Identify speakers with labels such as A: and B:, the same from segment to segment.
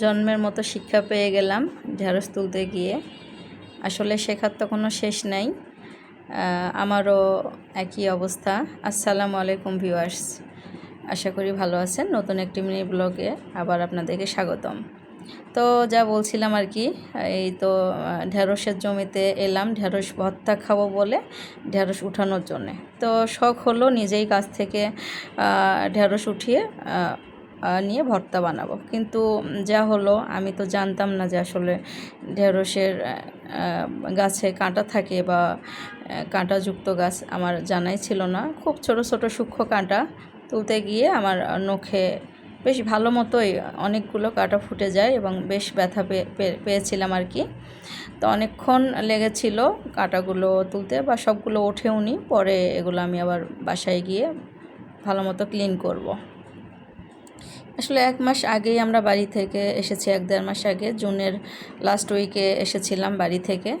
A: জন্মের মতো শিক্ষা পেয়ে গেলাম ঢেঁড়স তুলতে গিয়ে। আসলে শেখার তো কোনো শেষ নাই আমারও একই অবস্থা। আসসালামু আলাইকুম ভিউয়ার্স আশা করি ভালো আছেন। নতুন একটি মিনি ব্লগে আবার আপনাদেরকে স্বাগতম। তো যা বলছিলাম আর কি এই তো আহ, ঢেঁড়সের জমিতে এলাম ঢেঁড়স ভর্তা খাব বলে ঢেঁড়স উঠানোর জন্যে। তো শখ হলো নিজেই কাছ থেকে ঢেঁড়স উঠিয়ে নিয়ে ভর্তা বানাবো। কিন্তু যা হলো, আমি তো জানতাম না যে আসলে ঢেঁড়সের গাছে কাঁটা থাকে বা কাঁটাযুক্ত গাছ আমার জানাই ছিল না। খুব ছোট ছোট সূক্ষ্ম কাঁটা তুলতে গিয়ে আমার নখে বেশ ভালো মতোই অনেকগুলো কাঁটা ফুটে যায় এবং বেশ ব্যথা পেয়ে- পেয়ে- পেয়েছিলাম আর কি। তো অনেকক্ষণ লেগেছিল কাঁটাগুলো তুলতে বা সবগুলো ওঠেও নি পরে এগুলো আমি আবার বাসায় গিয়ে ভালো মতো ক্লিন করব। আসলে এক মাস আগেই আমরা বাড়ি থেকে এসেছি, এক দেড় মাস আগে। জুনের লাস্ট উইকে এসেছিলাম বাড়ি থেকে।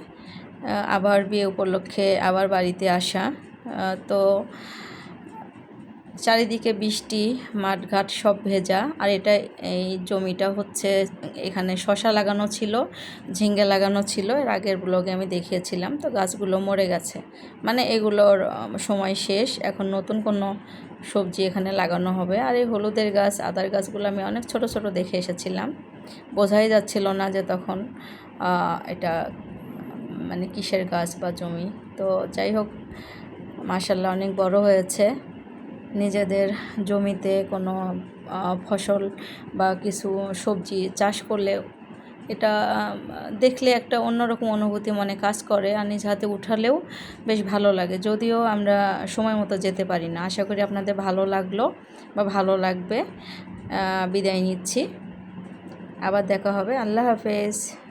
A: আবার বিয়ে উপলক্ষে আবার বাড়িতে আসা। তো চারিদিকে বৃষ্টি, মাঠঘাট সব ভেজা। আর এটা এই জমিটা হচ্ছে এখানে শশা লাগানো ছিল ঝিঙ্গে লাগানো ছিল। এর আগের ব্লগে আমি দেখিয়েছিলাম। তো গাছগুলো মরে গেছে। মানে এগুলোর সময় শেষ। এখন নতুন কোনো সবজি এখানে লাগানো হবে। আর এই হলুদের গাছ, আদার গাছগুলো আমি অনেক ছোট ছোট দেখে এসেছিলাম। বোঝাই যাচ্ছিল না যে তখন এটা মানে কিসের গাছ বা জমি। তো যাই হোক মার্শাল্লাহ অনেক বড় হয়েছে। নিজেদের জমিতে কোনো ফসল বা কিছু সবজি চাষ করলে এটা দেখলে একটা অন্যরকম অনুভূতি মনে কাজ করে আর নিজ হাতে উঠালেও বেশ ভালো লাগে। যদিও আমরা সময় মতো যেতে পারি না। আশা করি আপনাদের ভালো লাগল বা ভালো লাগবে। বিদায় নিচ্ছি। আবার দেখা হবে। আল্লাহ হাফেজ।